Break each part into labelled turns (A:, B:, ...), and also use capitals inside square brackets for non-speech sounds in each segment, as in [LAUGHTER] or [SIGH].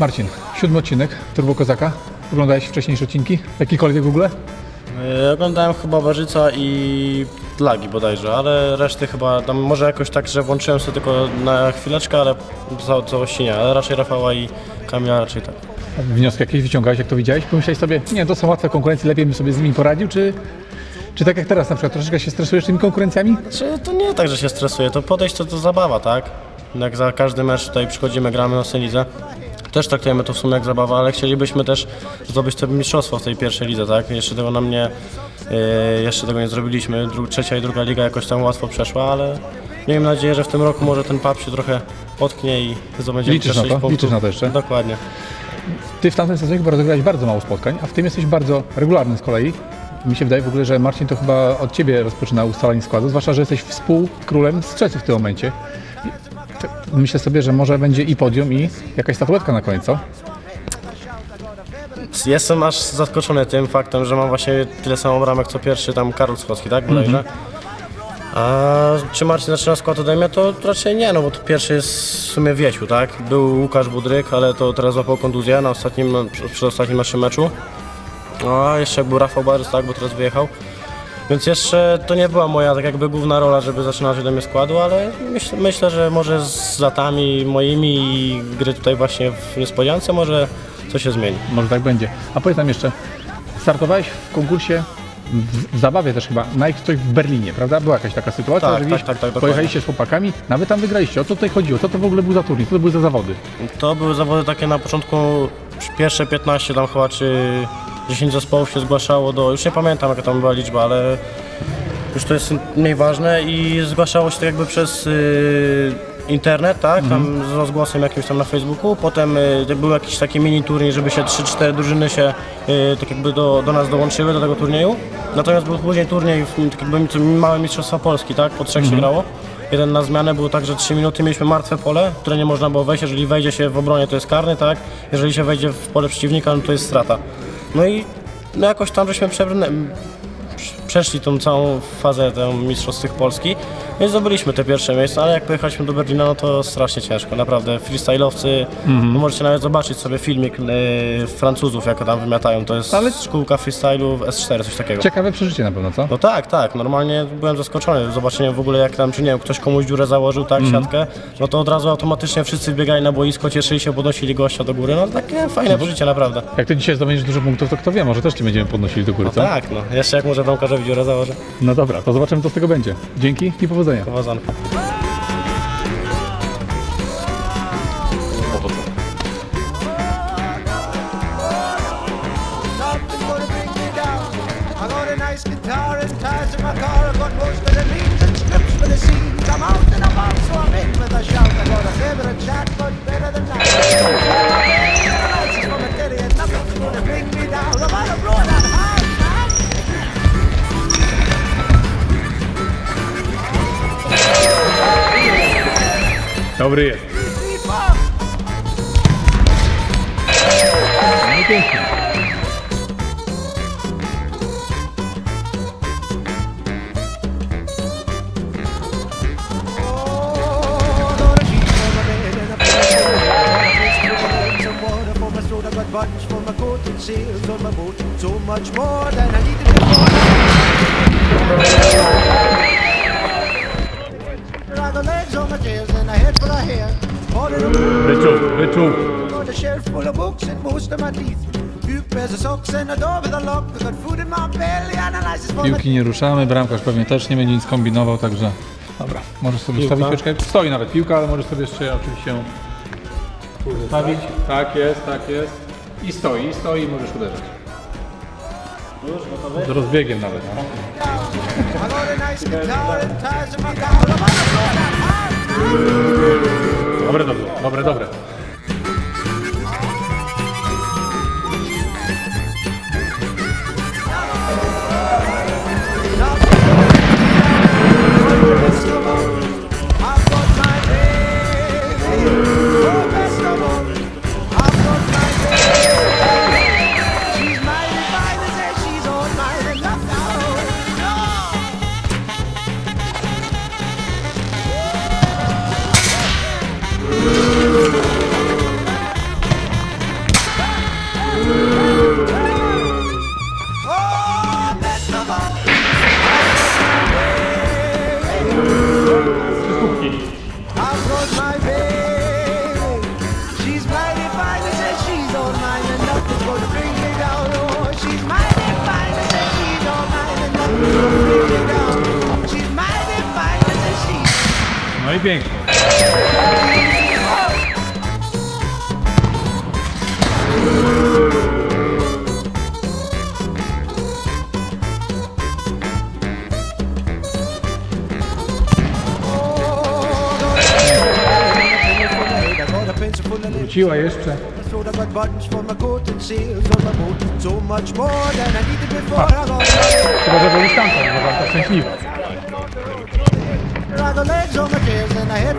A: Marcin, siódmy odcinek Turbo Kozaka. Oglądałeś wcześniejsze odcinki? Jakikolwiek w ogóle?
B: Yy, Oglądałem chyba Barzyca i Lagi bodajże, ale reszty chyba tam może jakoś tak, że włączyłem sobie tylko na chwileczkę, ale za całości nie, ale raczej Rafała i Kamila raczej tak.
A: Wnioski jakieś wyciągałeś, jak to widziałeś? Pomyślałeś sobie, nie, to są łatwe konkurencje, lepiej bym sobie z nimi poradził, czy, czy tak jak teraz na przykład, troszeczkę się stresujesz tymi konkurencjami?
B: Czy to nie tak, że się stresuje, to podejść to, to zabawa, tak? Jak za każdy mecz tutaj przychodzimy, gramy na Senizę. Też traktujemy to w sumie jak zabawa, ale chcielibyśmy też zdobyć to mistrzostwo w tej pierwszej lidze, tak? Jeszcze tego nam nie, yy, jeszcze tego nie zrobiliśmy. Dru- trzecia i druga liga jakoś tam łatwo przeszła, ale miejmy nadzieję, że w tym roku może ten pub się trochę potknie i zdobędziemy
A: Liczysz na to?
B: punktów.
A: Liczysz na to jeszcze?
B: Dokładnie.
A: Ty w tamtym sezonie chyba rozegrałeś bardzo mało spotkań, a w tym jesteś bardzo regularny z kolei. Mi się wydaje w ogóle, że Marcin to chyba od Ciebie rozpoczyna ustalanie składu, zwłaszcza, że jesteś współkrólem strzelców w tym momencie. Myślę sobie, że może będzie i podium, i jakaś statuetka na końcu.
B: Jestem aż zaskoczony tym faktem, że mam właśnie tyle samo bramek co pierwszy tam Karol Schocki, tak? Bodajże. A czy Marcin zaczyna skład ode mnie? To raczej nie, no bo to pierwszy jest w sumie Wiesiu, tak? Był Łukasz Budryk, ale to teraz złapał kontuzję na ostatnim, przy, ostatnim naszym meczu. No, A jeszcze był Rafał Barys, tak? Bo teraz wyjechał. Więc jeszcze to nie była moja tak jakby główna rola, żeby zaczynać ode mnie składu, ale myśl, myślę, że może z latami moimi i gry tutaj właśnie w niespodziance może coś się zmieni.
A: Może tak będzie. A powiedz nam jeszcze, startowałeś w konkursie w, w zabawie też chyba, Nike coś w Berlinie, prawda? Była jakaś taka sytuacja,
B: Tak,
A: że
B: tak,
A: gdzieś
B: tak, tak,
A: pojechaliście z chłopakami, nawet tam wygraliście. O co tutaj chodziło? Co to w ogóle był za turniej? Co to były za zawody?
B: To były zawody takie na początku, pierwsze 15 tam chyba, czy 10 zespołów się zgłaszało do, już nie pamiętam jaka tam była liczba, ale już to jest mniej ważne i zgłaszało się to jakby przez y, internet, tak, tam z rozgłosem jakimś tam na Facebooku, potem y, był jakiś taki mini turniej, żeby się 3-4 drużyny się y, tak jakby do, do nas dołączyły, do tego turnieju, natomiast był później turniej, w- tak jakby małe mistrzostwa Polski, tak, po trzech się grało. Jeden na zmianę było tak, że 3 minuty mieliśmy martwe pole, które nie można było wejść. Jeżeli wejdzie się w obronie, to jest karny, tak? Jeżeli się wejdzie w pole przeciwnika, no to jest strata. No i no jakoś tam żeśmy przebrnę- przeszli tą całą fazę tę mistrzostw tych Polski. No i zdobyliśmy te pierwsze miejsca, ale jak pojechaliśmy do Berlina, no to strasznie ciężko, naprawdę. Freestyle'owcy, no możecie nawet zobaczyć sobie filmik yy, Francuzów, jak tam wymiatają. To jest
A: Ale-
B: szkółka freestylu w S4, coś takiego.
A: Ciekawe przeżycie na pewno, co?
B: No tak, tak, normalnie byłem zaskoczony zobaczeniem w ogóle jak tam, czy nie wiem, ktoś komuś dziurę założył, tak, siatkę, no to od razu automatycznie wszyscy biegali na boisko, cieszyli się, podnosili gościa do góry, no takie fajne przeżycie, naprawdę.
A: Jak ty dzisiaj zdobędziesz dużo punktów, to kto wie, może też cię będziemy podnosili do góry, co?
B: Tak, no, jeszcze jak może bramkarzowi założy,
A: No dobra, to zobaczymy, co z tego będzie. Dzięki i powodzenia.
B: powodzonka.
C: Boat. So much more than I needed shelf full of books and most of my teeth. Few pairs of socks and a door with a lock. I got food in my belly and a license for my
A: Piłki nie ruszamy, bramkarz pewnie też nie będzie nic kombinował, także dobra, możesz sobie
B: Piłka.
A: stawić piłeczkę. Stoi nawet piłka, ale możesz sobie jeszcze oczywiście ją stawić. Tak jest, tak jest. I stoi, i stoi i możesz uderzać. Z rozbiegiem nawet. No.
C: I got a nice guitar and ties in my.
A: Dobre, dobre, dobre, dobre.
C: Sheet.
A: No i pięknie.
C: I got a pencil full of lead.
A: Wróciła jeszcze.
C: The got got legs on my tails and I head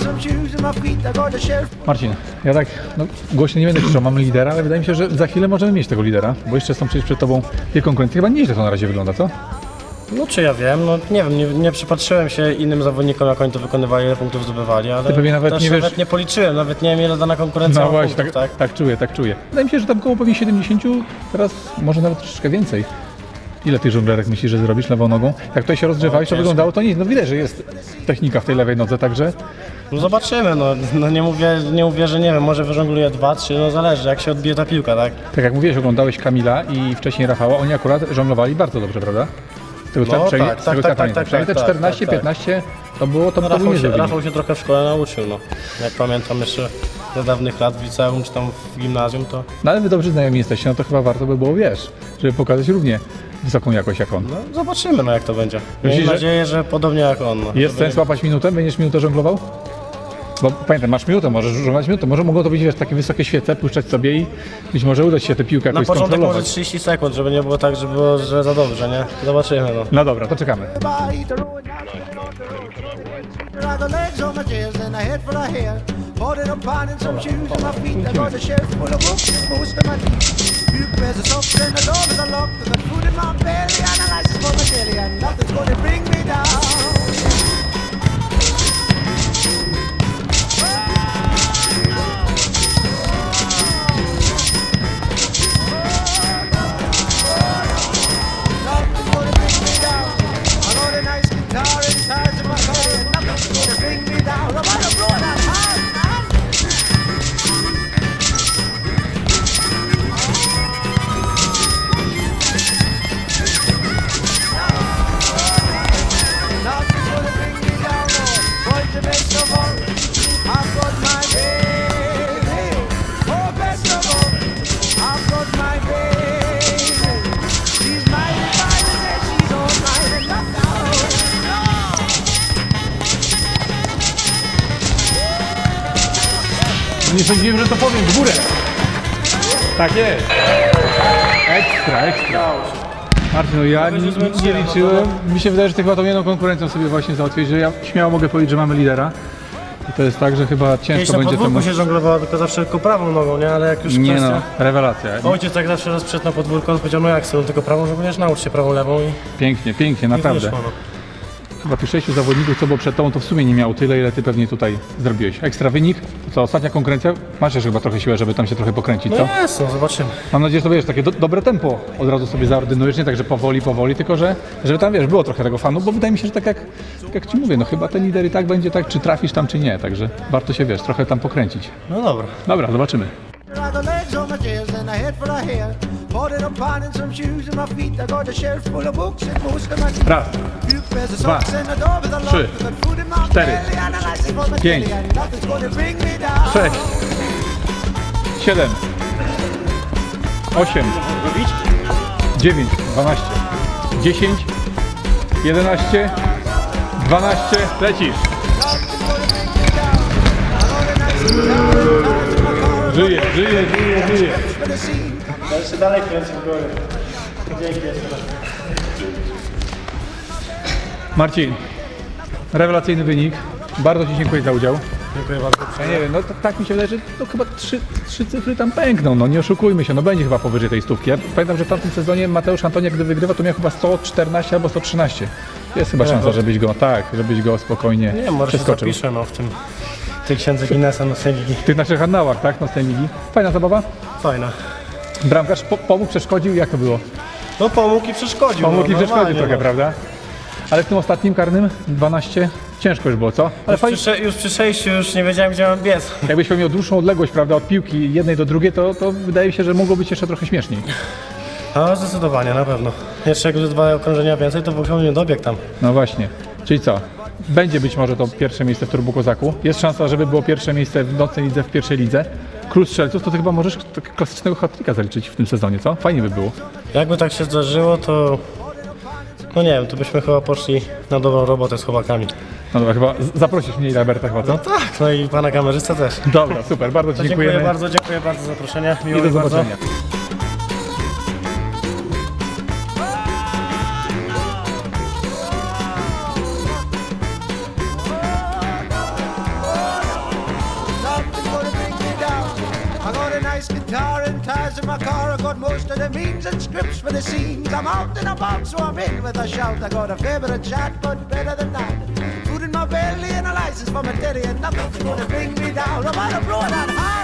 C: some shoes in my feet. I got a sheriff.
A: Marcin, ja tak no, głośno nie będę krzyczał, mamy lidera, ale wydaje mi się, że za chwilę możemy mieć tego lidera, bo jeszcze są przecież przed tobą dwie konkurencje. Chyba nieźle to na razie wygląda, co?
B: No czy ja wiem, no nie wiem, nie, nie przypatrzyłem się innym zawodnikom, jak oni to wykonywali, ile punktów zdobywali, ale
A: Ty pewnie nawet
B: też
A: nie wiesz-
B: nawet nie policzyłem, nawet nie wiem ile dana konkurencja
A: No
B: ma
A: właśnie,
B: punktów,
A: tak,
B: tak?
A: tak czuję, tak czuję. Wydaje mi się, że tam koło pewnie 70, teraz może nawet troszeczkę więcej. Ile tych żonglerek myślisz, że zrobisz lewą nogą? Jak to się rozgrzewałeś, to
B: ciężko.
A: wyglądało to nic. No widać, że jest technika w tej lewej nodze, także
B: No zobaczymy, no, no nie mówię, nie mówię, że nie wiem, może wyżongluję dwa, trzy, no zależy jak się odbije ta piłka, tak?
A: tak jak mówiłeś, oglądałeś Kamila i wcześniej Rafała, oni akurat żonglowali bardzo dobrze, prawda? Z tego, co
B: No
A: ja- przynajmniej-
B: tak,
A: z tego,
B: tak,
A: co ja
B: tak,
A: pamiętam.
B: tak,
A: Przynajmniej te
B: tak,
A: 14,
B: tak, tak.
A: 15 to było to,
B: No,
A: to
B: Rafał, się,
A: niezły wynik.
B: Rafał się trochę w szkole nauczył, no. Jak pamiętam jeszcze z dawnych lat w liceum czy tam w gimnazjum, to
A: No ale wy dobrze znajomi jesteście, no to chyba warto by było, wiesz, żeby pokazać równie wysoką jakość jak on.
B: no, zobaczymy no jak to będzie.
A: Myślisz,
B: Mam
A: że-
B: nadzieję, że podobnie jak on. No.
A: Jest
B: Żeby-
A: sens łapać minutę? Będziesz minutę żonglował? Bo pamiętaj, masz minutę, możesz żonglować minutę. Może mogą to być wiesz, takie wysokie świece, puszczać sobie i być może uda ci się tę piłkę
B: Na
A: jakoś
B: początek może
A: skontrolować.
B: 30 sekund, żeby nie było tak, że było, że za dobrze, nie? Zobaczymy no.
A: No dobra, to czekamy.
C: by the road. I got legs on my tails and a head full of hair. Falling apart in some shoes in my feet. I got a sheriff full of books and most of my teeth. Few pairs of socks and the door is unlocked. I got food in my belly and a license for my jelly and nothing's gonna bring me down.
A: Nie sądziłem, że to powiem w górę. Tak jest. Ekstra, ekstra. Marcin, no ja nie, nie liczyłem. Mi się wydaje, że ty chyba tą jedną konkurencją sobie właśnie załatwiłeś, że ja śmiało mogę powiedzieć, że mamy lidera. I to jest tak, że chyba
B: Kiedyś
A: ciężko
B: na
A: będzie
B: podwórku
A: temu...
B: się żonglowało tylko zawsze tylko prawą nogą, nie? Ale jak już
A: Nie
B: kwestia...
A: no, rewelacja.
B: Ojciec tak zawsze raz przed na podwórko, on powiedział, no jak sobie, tylko prawą żonglujesz, naucz się prawą, lewą i,
A: Pięknie, pięknie, naprawdę.
B: wyszło, no.
A: Chyba tych sześciu zawodników, co było przed tobą, to w sumie nie miało tyle, ile ty pewnie tutaj zrobiłeś. Ekstra wynik. To co, ostatnia konkurencja? Masz jeszcze chyba trochę siłę, żeby tam się trochę pokręcić, co?
B: No jest, no zobaczymy.
A: Mam nadzieję, że to wiesz, takie do, dobre tempo od razu sobie zaordynujesz, nie tak, że powoli, powoli, tylko że, żeby tam, wiesz, było trochę tego fanu, bo wydaje mi się, że tak jak, tak jak ci mówię, no chyba ten lider i tak będzie tak, czy trafisz tam, czy nie, także warto się, wiesz, trochę tam pokręcić.
B: No dobra.
A: Dobra, zobaczymy. Raz, Dwa, trzy, cztery, pięć, sześć, siedem, osiem, dziewięć, dwanaście, dziesięć, jedenaście, dwanaście, lecisz. Żyje, żyje, żyje, żyje.
B: Ja jeszcze dalej kręcę w górę. Dzięki jeszcze raz.
A: Marcin, rewelacyjny wynik. Bardzo Ci dziękuję za udział.
B: Dziękuję bardzo.
A: Ja nie wiem, no tak, tak mi się wydaje, że no chyba trzy, trzy cyfry tam pękną, no nie oszukujmy się, no będzie chyba powyżej tej stówki. Ja pamiętam, że w tamtym sezonie Mateusz Antoniak, gdy wygrywa, to miał chyba 114 albo 113. Jest chyba szansa, żebyś go, tak, żebyś go spokojnie
B: Nie, może się
A: przeskoczył.
B: zapiszę no, w tym, w tej księdze Guinnessa na tej ligi.
A: W tych naszych annałach, tak, no z tej ligi. Fajna zabawa.
B: Fajna.
A: Bramkarz po, pomógł, przeszkodził, jak to było?
B: No pomógł i przeszkodził.
A: Pomógł
B: no,
A: i przeszkodził trochę,
B: no.
A: prawda? Ale w tym ostatnim karnym 12 ciężko już było, co? Ale
B: Już
A: fajnie.
B: przy, już przy przejściu już nie wiedziałem gdzie mam biec. [LAUGHS]
A: Jakbyśmy miał dłuższą odległość, prawda, od piłki jednej do drugiej, to, to wydaje mi się, że mogło być jeszcze trochę śmieszniej.
B: No zdecydowanie, na pewno. Jeszcze jak dwa okrążenia więcej, to w nie dobieg tam.
A: No właśnie. Czyli co? Będzie być może to pierwsze miejsce w Turbo Kozaku. Jest szansa, żeby było pierwsze miejsce w nocnej lidze, w pierwszej lidze. Król strzelców, to ty chyba możesz tak klasycznego hat zaliczyć w tym sezonie, co? Fajnie by było.
B: Jakby tak się zdarzyło, to... No nie wiem, to byśmy chyba poszli na dobrą robotę z chłopakami.
A: No dobra, chyba z- zaprosisz mnie i Roberta chyba, co?
B: Tak, no i pana kamerzysta też.
A: Dobra, super, bardzo
B: Dziękuję
A: dziękujemy.
B: bardzo, dziękuję bardzo za zaproszenie. Miło
A: I do
B: mi bardzo.
A: zobaczenia.
C: Got most of the means and scripts for the scenes. I'm out and about, so I'm in with a shout. I got a favorite chat, but better than that. Food in my belly and a license for my daddy, and nothing's gonna bring me down. I'm on a road that high.